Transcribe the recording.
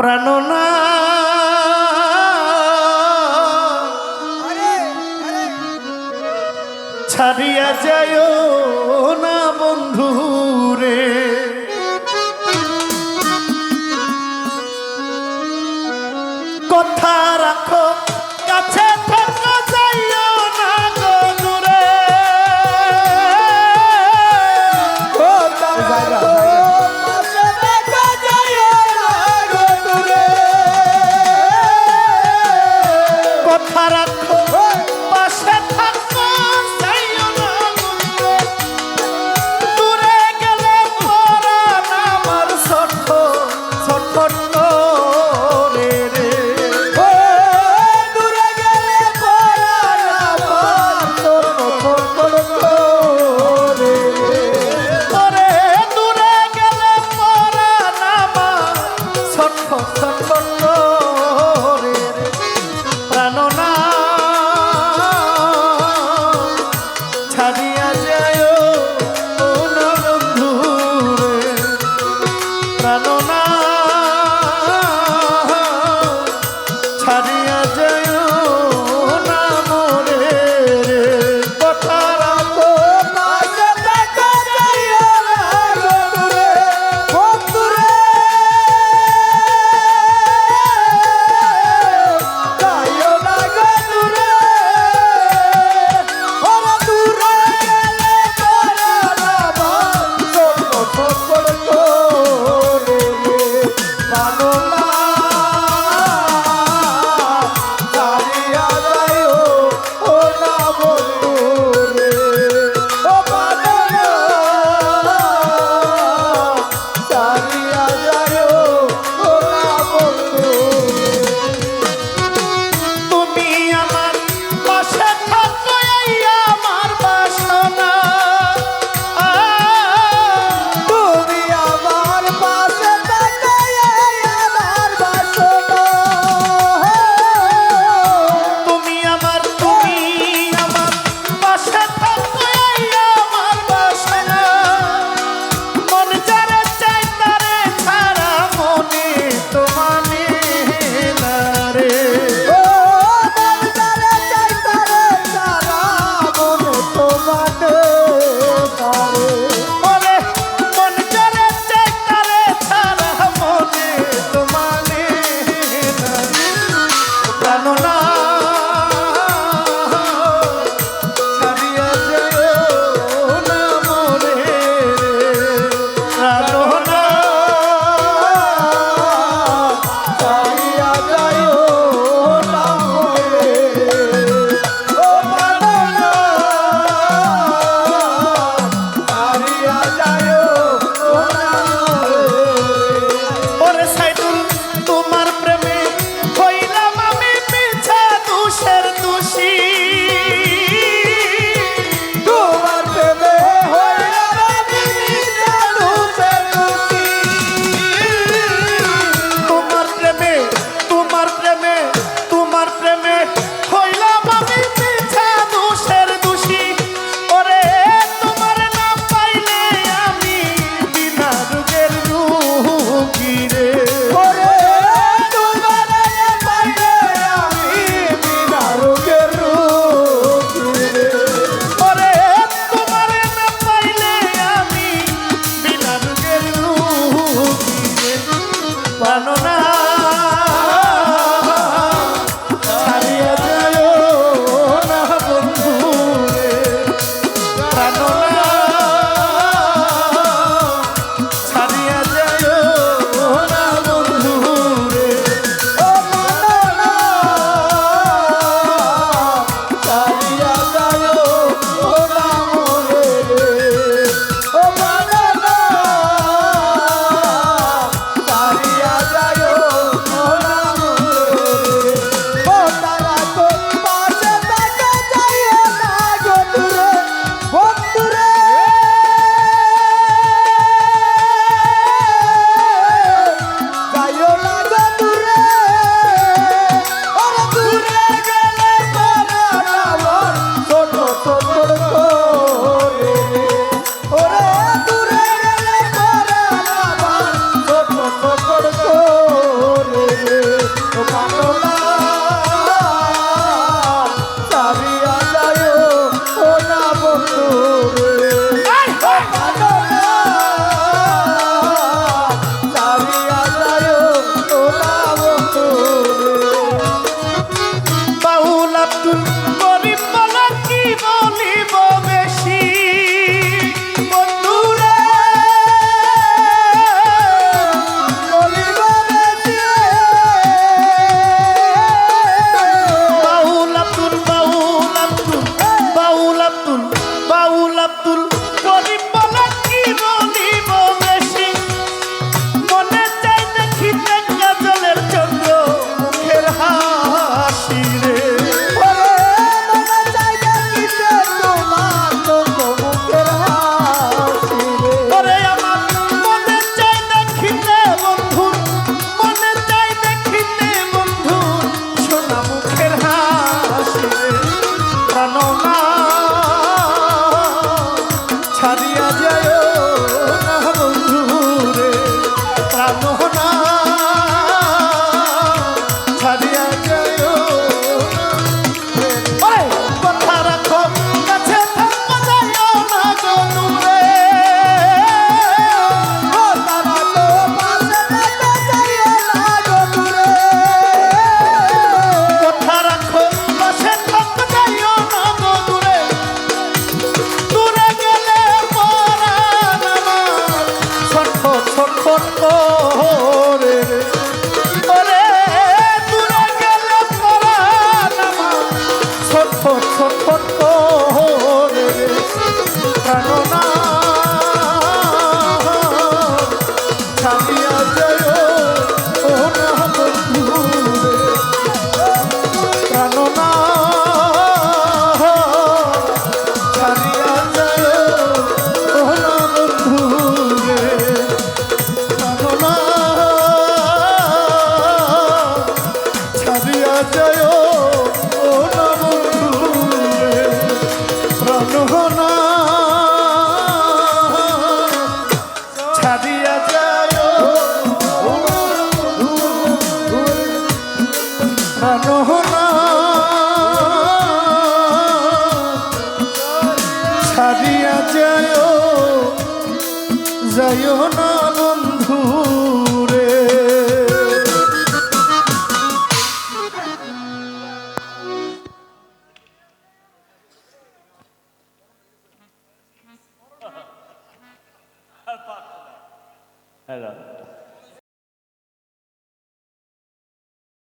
প্রাণনা ছাড়িয়া যায় না। বানানো না? no, no. বাঁচায় ও না বন্ধু প্রাণ না। ছাড়িয়া যায় প্রাণ না। ছাড়িয়া যায় যায় না